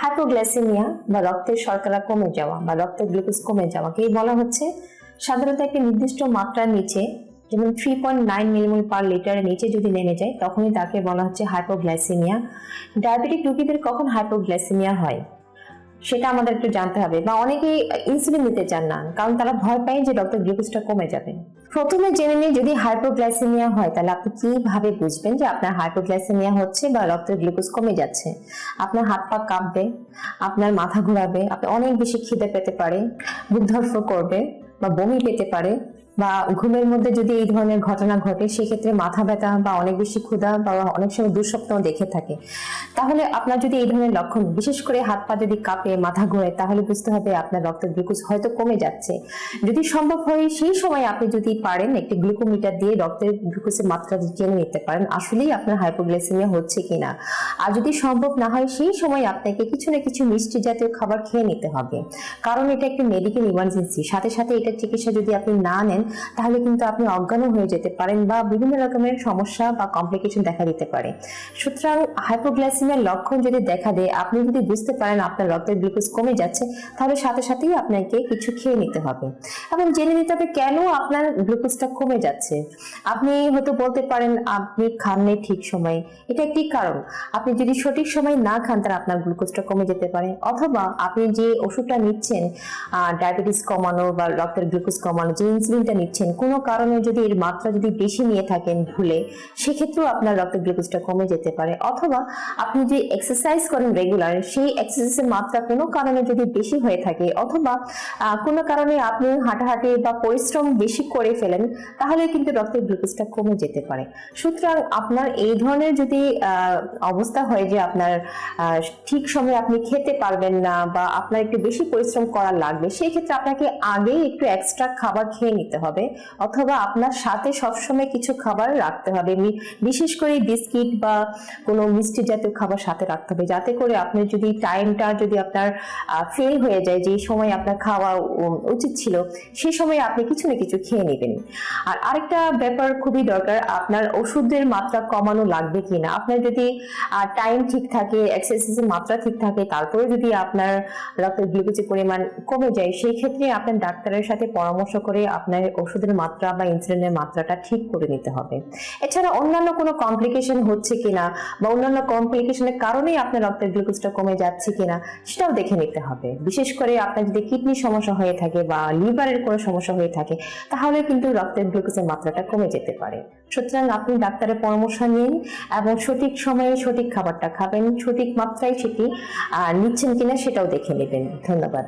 Hypoglycaemia বা রক্তের শর্করা কমে যাওয়া বা রক্তের গ্লুকোজ কমে যাওয়াকেই বলা হচ্ছে? সাধারণত একটি নির্দিষ্ট মাত্রার নিচে, যেমন three point nine millimole per লিটারের নিচে যদি নেমে যায়, তখনই তাকে বলা হচ্ছে হাইপোগ্লাইসেমিয়া ডায়াবেটিক রোগীদের কখন হাইপোগ্লাইসেমিয়া হয়? সেটা আমাদের একটু জানতে হবে বা অনেকেই ইনসুলিন নিতে চান না, কারণ তারা ভয় পায় যে রক্তের গ্লুকোজটা কমে যাবে। প্রথমে জেনে নিয়ে যদি হাইপোগ্লাইসেমিয়া হয়, তাহলে আপনি কীভাবে বুঝবেন যে আপনার হাইপোগ্লাইসেমিয়া হচ্ছে বা রক্তের গ্লুকোজ কমে যাচ্ছে? আপনার হাত পা কাঁপবে, আপনার মাথা ঘোরাবে, আপনি অনেক বেশি খিদে পেতে পারে বুক করবে বা বমি পেতে পারে বা ঘুমের মধ্যে যদি এই ধরনের ঘটনা ঘটে, সেক্ষেত্রে মাথা ব্যথা বা অনেক বেশি ক্ষুধা বা অনেক সময় দুঃস্বপ্ন দেখে থাকে। তাহলে আপনার যদি এই ধরনের লক্ষণ, বিশেষ করে হাত পা যদি কাঁপে, মাথা ঘোরে, তাহলে বুঝতে হবে আপনার রক্তের গ্লুকোজ হয়তো কমে যাচ্ছে। যদি সম্ভব হয়, সেই সময় আপনি যদি পারেন একটি গ্লুকোমিটার দিয়ে রক্তের গ্লুকোজের মাত্রা জেনে নিতে পারেন, আসলেই আপনার হাইপোগ্লাইসেমিয়া হচ্ছে কিনা। আর যদি সম্ভব না হয়, সেই সময় আপনাকে কিছু না কিছু মিষ্টি জাতীয় খাবার খেয়ে নিতে হবে। কারণ এটা একটি মেডিকেল ইমার্জেন্সি, সাথে সাথে এটার চিকিৎসা যদি আপনি না নেন তাহলে কিন্তু আপনি অজ্ঞানও হয়ে যেতে পারেন বা বিভিন্ন রকমের সমস্যা বা কমপ্লিকেশন দেখা দিতে পারে। সুতরাং হাইপোগ্লাইসেমিয়ার লক্ষণ যদি দেখা দেয়, আপনি যদি বুঝতে পারেন আপনার রক্তের গ্লুকোজ কমে যাচ্ছে, তাহলে সাথে সাথেই আপনাকে কিছু খেয়ে নিতে হবে। এবং জেনে নিতে হবে কেন আপনার গ্লুকোজটা কমে যাচ্ছে। আপনি হয়তো বলতে পারেন, আপনি খাননি ঠিক সময়ে। এটা একটি কারণ। আপনি যদি সঠিক সময় না খান, তাহলে আপনার গ্লুকোজটা কমে যেতে পারে। অথবা আপনি যে ওষুধটা নিচ্ছেন ডায়াবেটিস কমানো বা রক্তের গ্লুকোজ কমানো, যে ইনসুলিনটা নিচ্ছেন। কোনো কারণে যদি এর মাত্রা যদি বেশি নিয়ে থাকেন ভুলে, সেক্ষেত্রেও আপনার রক্তের গ্লুকোজটা কমে যেতে পারে। অথবা আপনি যে এক্সারসাইজ করেন রেগুলার সেই এক্সারসাইজের মাত্রা কোনো কারণে যদি বেশি হয়ে থাকে, অথবা কোনো কারণে আপনি হাঁটাহাঁটি বা পরিশ্রম বেশি করে ফেলেন, তাহলে কিন্তু রক্তের গ্লুকোজটা কমে যেতে পারে। সুতরাং আপনার এই ধরনের যদি অবস্থা হয় যে আপনার ঠিক সময়ে আপনি খেতে পারবেন না বা আপনার একটু বেশি পরিশ্রম করা লাগবে সেই ক্ষেত্রে আপনাকে আগেই একটু এক্সট্রা খাবার খেয়ে নিতে হবে, অথবা আপনার সাথে সবসময় কিছু খাবার রাখতে হবে। বিশেষ করে বিস্কিট বা কোনো মিষ্টি জাতীয় খাবার সাথে রাখতে হবে। যাতে করে আপনার যদি টাইমটা যদি আপনার ফেল হয়ে যায়, যে সময় আপনার খাওয়া উচিত ছিল সেই সময় আপনি কিছু না কিছু খেয়ে নেবেন। আর আরেকটা ব্যাপার খুবই দরকার, আপনার ওষুধের মাত্রা কমানো লাগবে কিনা? আপনার যদি টাইম ঠিক থাকে এক্সারসাইজের মাত্রা ঠিক থাকে, তারপরে যদি আপনার রক্তের গ্লুকোজের পরিমাণ কমে যায়, সেই ক্ষেত্রে আপনার ডাক্তারের সাথে পরামর্শ করে আপনার ওষুধের মাত্রা বা ইনসুলিনের মাত্রাটা ঠিক করে নিতে হবে। এছাড়া অন্যান্য কোনো কমপ্লিকেশন হচ্ছে কিনা বা অন্যান্য কমপ্লিকেশনের কারণেই আপনার রক্তের গ্লুকোজটা কমে যাচ্ছে কিনা, সেটাও দেখে নিতে হবে। বিশেষ করে আপনার যদি কিডনির সমস্যা হয়ে থাকে বা লিভারের কোনো সমস্যা হয়ে থাকে, তাহলে কিন্তু রক্তের গ্লুকোজের মাত্রাটা কমে যেতে পারে। সুতরাং আপনি ডাক্তারের পরামর্শ নিন এবং সঠিক সময়ে সঠিক খাবারটা খাবেন, সঠিক মাত্রায় সেটি নিচ্ছেন কিনা সেটাও দেখে নেবেন। ধন্যবাদ।